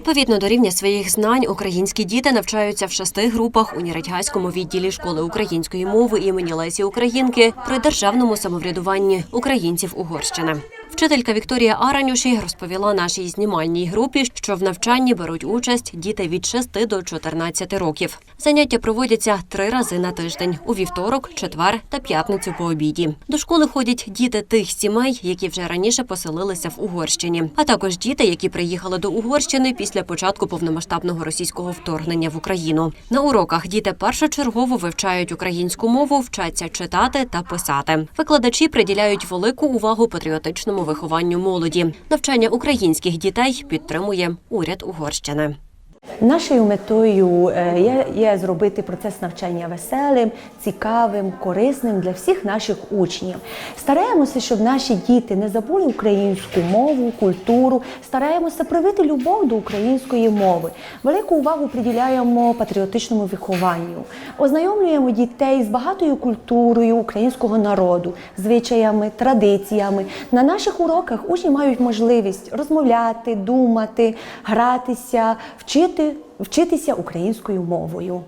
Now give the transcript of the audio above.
Відповідно до рівня своїх знань, українські діти навчаються в шести групах у Нірадьгаському відділі школи української мови імені Лесі Українки при державному самоврядуванні українців Угорщини. Вчителька Вікторія Аранюші розповіла нашій знімальній групі, що в навчанні беруть участь діти від 6 до 14 років. Заняття проводяться три рази на тиждень у вівторок, четвер та п'ятницю по обіді. До школи ходять діти тих сімей, які вже раніше поселилися в Угорщині, а також діти, які приїхали до Угорщини після початку повномасштабного російського вторгнення в Україну. На уроках діти першочергово вивчають українську мову, вчаться читати та писати. Викладачі приділяють велику увагу патріотичному вихованню молоді. Навчання українських дітей підтримує уряд Угорщини. Нашою метою е, є, є зробити процес навчання веселим, цікавим, корисним для всіх наших учнів. Стараємося, щоб наші діти не забули українську мову, культуру. Стараємося привити любов до української мови. Велику увагу приділяємо патріотичному вихованню. Ознайомлюємо дітей з багатою культурою українського народу, звичаями, традиціями. На наших уроках учні мають можливість розмовляти, думати, гратися, вчити, вчитися українською мовою.